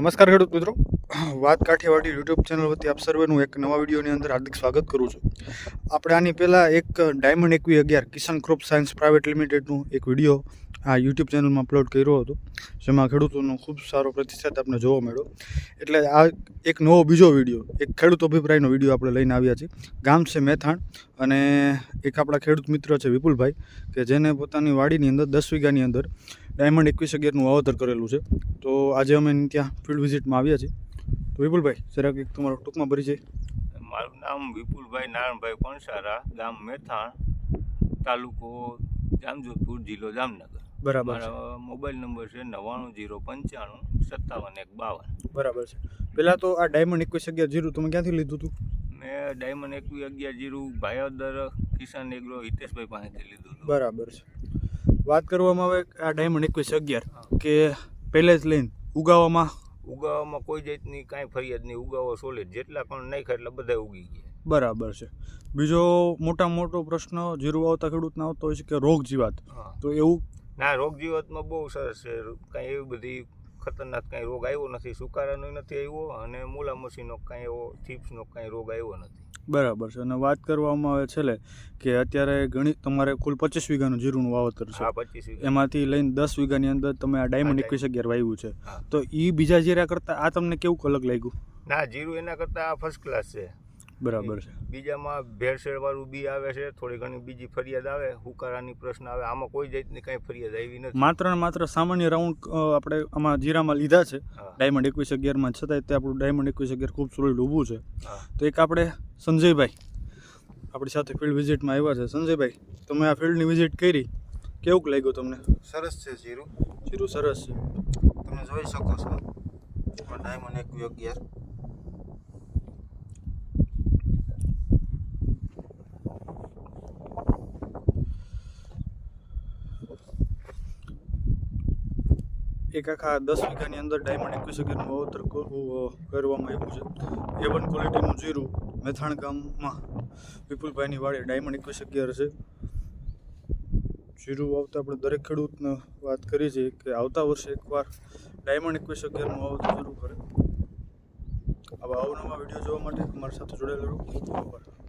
નમસ્કાર ખેડૂત મિત્રો. વાત કાઠિયાવાડી યુટ્યુબ ચેનલ વતી આપ સર્વેનું એક નવા વિડીયોની અંદર હાર્દિક સ્વાગત કરું છું. આપણે આની પહેલાં એક ડાયમંડ એકવી અગિયાર કિસાન ક્રોપ સાયન્સ પ્રાઇવેટ લિમિટેડનું એક વીડિયો આ યુટ્યુબ ચેનલમાં અપલોડ કર્યો હતો. જેમાં ખેડૂતોનો ખૂબ સારો પ્રતિસાદ આપણે જોવા મળ્યો. એટલે આ એક નવો બીજો વીડિયો, એક ખેડૂત અભિપ્રાયનો વીડિયો આપણે લઈને આવ્યા છીએ. ગામ છે મેથાણ અને એક આપણા ખેડૂત મિત્ર છે વિપુલભાઈ, કે જેને પોતાની વાડીની અંદર, દસ વીઘાની અંદર ડાયમંડ એકવીસ અગિયારનું વાવતર કરેલું છે. તો આજે અમે ત્યાં ફિલ્ડ વિઝિટમાં આવ્યા છીએ. તો વિપુલભાઈ જરાક એક તમારો ટૂંકમાં પરિચય મારું નામ વિપુલભાઈ નારાયણભાઈ પણસારા ગામ મેથાણ તાલુકો જામજોધપુર જિલ્લો જામનગર. બરાબર મોબાઈલ નંબર છે નવ્વાણું જીરો પંચાણું સત્તાવન એક બાવન. બરાબર છે. પહેલાં તો આ ડાયમંડ એકવીસ અગિયાર જીરું તમે ક્યાંથી લીધું હતું? મેં ડાયમંડ એકવીસ અગિયાર જીરું ભાયોદર કિસાન એગ્રો હિતેશભાઈ પાસેથી લીધું બરાબર છે. વાત કરવામાં આવે આ ડાયમંડ એકવીસ અગિયાર કે પહેલે જ લઈને ઉગાવામાં? ઉગાવામાં કોઈ જાતની કાંઈ ફરિયાદ નહીં. ઉગાવો સોલિડ જેટલા પણ નાખ્યા એટલે બધા ઉગી ગયા. બરાબર છે. બીજો મોટા મોટો પ્રશ્ન જીરું આવતા ખેડૂતને આવતો હોય છે કે રોગ જીવાત. તો એવું? ના રોગ જીવાતમાં બહુ સરસ છે. કાંઈ એવી બધી ખતરનાક કાંઈ રોગ આવ્યો નથી. સુકારાનો નથી આવ્યો અને મૂલા મસીનો કાંઈ એવો થીપ્સનો કાંઈ રોગ આવ્યો નથી. બરાબર છે. અને વાત કરવામાં આવે છેલ્લે કે અત્યારે ઘણી તમારે કુલ પચીસ વીઘાનું જીરુંનું વાવતર છે. એમાંથી લઈને દસ વીઘાની અંદર તમે આ ડાયમંડ એકવીસ અગિયાર વાવ્યું છે. તો એ બીજા જીરા કરતાં આ તમને કેવું અલગ લાગ્યું? ના જીરું એના કરતાં ફર્સ્ટ ક્લાસ છે. બરાબર છે. બીજામાં ભેળસેળ વાળું બી આવે છે થોડી ઘણી બીજી ફરિયાદ આવે હુકારાની પ્રશ્ન આવે આમાં કોઈ જાતની કાંઈ ફરિયાદ આવી નથી. માત્ર ને માત્ર સામાન્ય રાઉન્ડ આપણે આમાં જીરામાં લીધા છે. ડાયમંડ એકવીસ અગિયારમાં છતાંય તે આપણું ડાયમંડ એકવીસ અગિયાર ખૂબ સોલિડ ઊભું છે. તો એક આપણે સંજયભાઈ આપણી સાથે ફિલ્ડ વિઝિટમાં આવ્યા છે. સંજયભાઈ તમે આ ફિલ્ડની વિઝિટ કરી? કેવું લાગ્યું તમને? સરસ છે જીરું. જીરું સરસ છે. તમે જોઈ શકો છો. ડાયમંડ એકવી અગિયાર. એક આખા દસ વીઘાની અંદર ડાયમંડ અગિયારનું વાવતર કરવામાં આવ્યું છે. એ વન ક્વોલિટીનું જીરું મેથાણ ગામમાં વિપુલભાઈની વાડી ડાયમંડ એકવીસ અગિયાર છે. જીરું વાવતા આપણે દરેક ખેડૂતને વાત કરી છે કે આવતા વર્ષે એકવાર ડાયમંડ એકવીસ અગિયારનું વાવતર શરૂ કરે. આવા અવનવા વીડિયો જોવા માટે અમારી સાથે જોડાયેલા આભાર